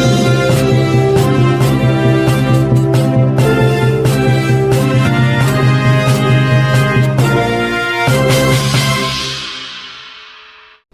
Thank you.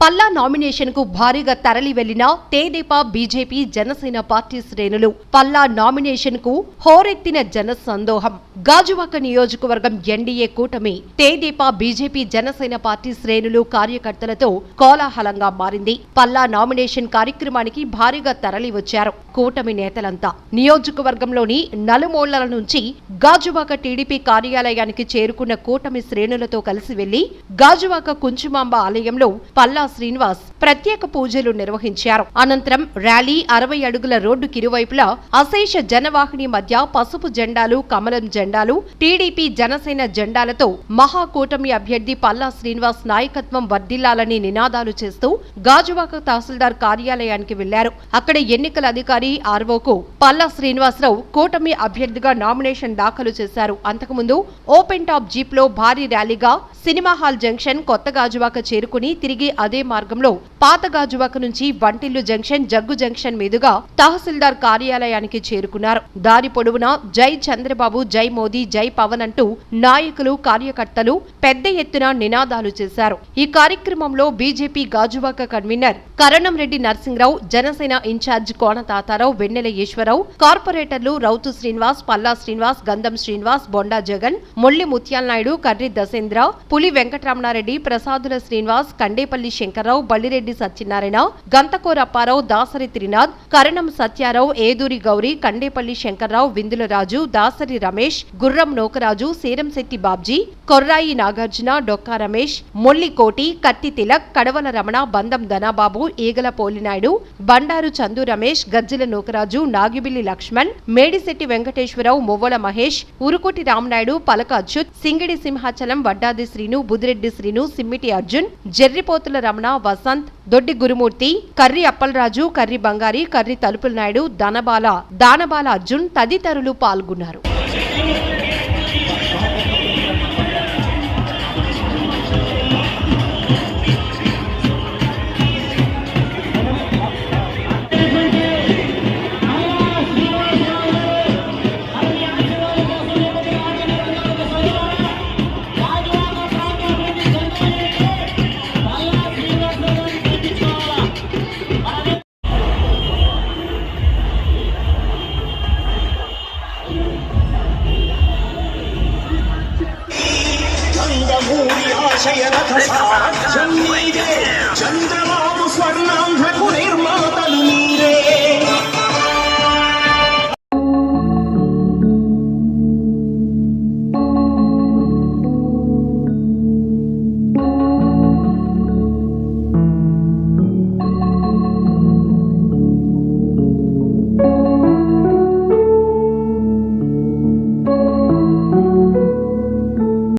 Palla నామినేషన్కు భారీగా తరలి వెళ్ళిన తేదేపా బీజేపీ జనసేన పార్టీ శ్రేణులు పల్లా నామినేషన్కు హోరెత్తిన జన సందోహం గాజువాక నియోజకవర్గం ఎన్డీఏ కూటమి తేదేపా బీజేపీ జనసేన పార్టీ శ్రేణులు కార్యకర్తలతో కోలాహలంగా మారింది. పల్లా నామినేషన్ కార్యక్రమానికి భారీగా తరలి వచ్చారు కూటమి నేతలంతా. నియోజకవర్గంలోని నలుమూలల నుంచి గాజువాక టీడీపీ కార్యాలయానికి చేరుకున్న కూటమి శ్రేణులతో కలిసి వెళ్ళి గాజువాక కుంచుమాంబ ఆలయంలో పల్లా శ్రీనివాస్ ప్రత్యేక పూజలు నిర్వహించారు. అనంతరం ర్యాలీ అరవై అడుగుల రోడ్డు కిరువైపులా అశేష జనవాహిని మధ్య పసుపు జెండాలు కమలం జెండాలు టీడీపీ జనసేన జెండాలతో మహాకూటమి అభ్యర్థి పల్లా శ్రీనివాస్ నాయకత్వం వర్ధిల్లాలని నినాదాలు చేస్తూ గాజువాక తహసీల్దార్ కార్యాలయానికి వెళ్ళారు. అక్కడ ఎన్నికల అధికారి ఆర్వోకు పల్లా శ్రీనివాసరావు కూటమి అభ్యర్థిగా నామినేషన్ దాఖలు చేశారు. అంతకుముందు ఓపెన్ టాప్ జీప్లో భారీ ర్యాలీగా సినిమా హాల్ జంక్షన్ కొత్త గాజువాక చేరుకుని తిరిగి అదే మార్గంలో పాత గాజువాక నుంచి వంటిల్లు జంక్షన్ జగ్గు జంక్షన్ మీదుగా తహసీల్దార్ కార్యాలయానికి చేరుకున్నారు. దారి పొడవునా జై చంద్రబాబు జై మోదీ జై పవన్ అంటూ నాయకులు కార్యకర్తలు పెద్ద ఎత్తున నినాదాలు చేశారు. ఈ కార్యక్రమంలో BJP Gajuwaka convener Karanam Reddy Narasimharao Janasena incharge Kona Tatarao Vennela Eswararao కార్పొరేటర్లు రౌతు శ్రీనివాస్ పల్లా శ్రీనివాస్ గంధం శ్రీనివాస్ బొండా జగన్ మొల్లి ముత్యాల నాయుడు కర్రి దశేంద్ర పులి వెంకటరమణారెడ్డి ప్రసాదుల శ్రీనివాస్ కండేపల్లి శంకర్రావు బల్లిరెడ్డి సత్యనారాయణ గంతకోరప్పారావు దాసరి త్రినాథ్ కరణం సత్యారావు ఏదూరి గౌరి కండేపల్లి శంకర్రావు విందుల రాజు దాసరి రమేష్ గుర్రం నోకరాజు శీరంశెట్టి బాబ్జీ కొర్రాయి నాగార్జున డొక్కా రమేష్ మొల్లి కోటి కత్తి తిలక్ కడవల రమణ బంధం ధనాబాబు ఈగల పోలినాయుడు బండారు చందు రమేష్ గజ్జల నూకరాజు నాగిబిల్లి లక్ష్మణ్ మేడిశెట్టి వెంకటేశ్వరరావు మువ్వల మహేష్ ఉరుకోటి రామనాయుడు పలక అచ్యుత్ సింగిడి సింహాచలం వడ్డాది శ్రీను బుదిరెడ్డి శ్రీను సిమ్మిటి అర్జున్ జెర్రిపోతుల రమణ వసంత్ దొడ్డి గురుమూర్తి కర్రి అప్పలరాజు కర్రి బంగారి కర్రి తలుపుల నాయుడు దానబాల దానబాల అర్జున్ తదితరులు పాల్గొన్నారు. చంద్రమూరి ఆశయ రథ సారథ్యం నీదే చంద్రబాబు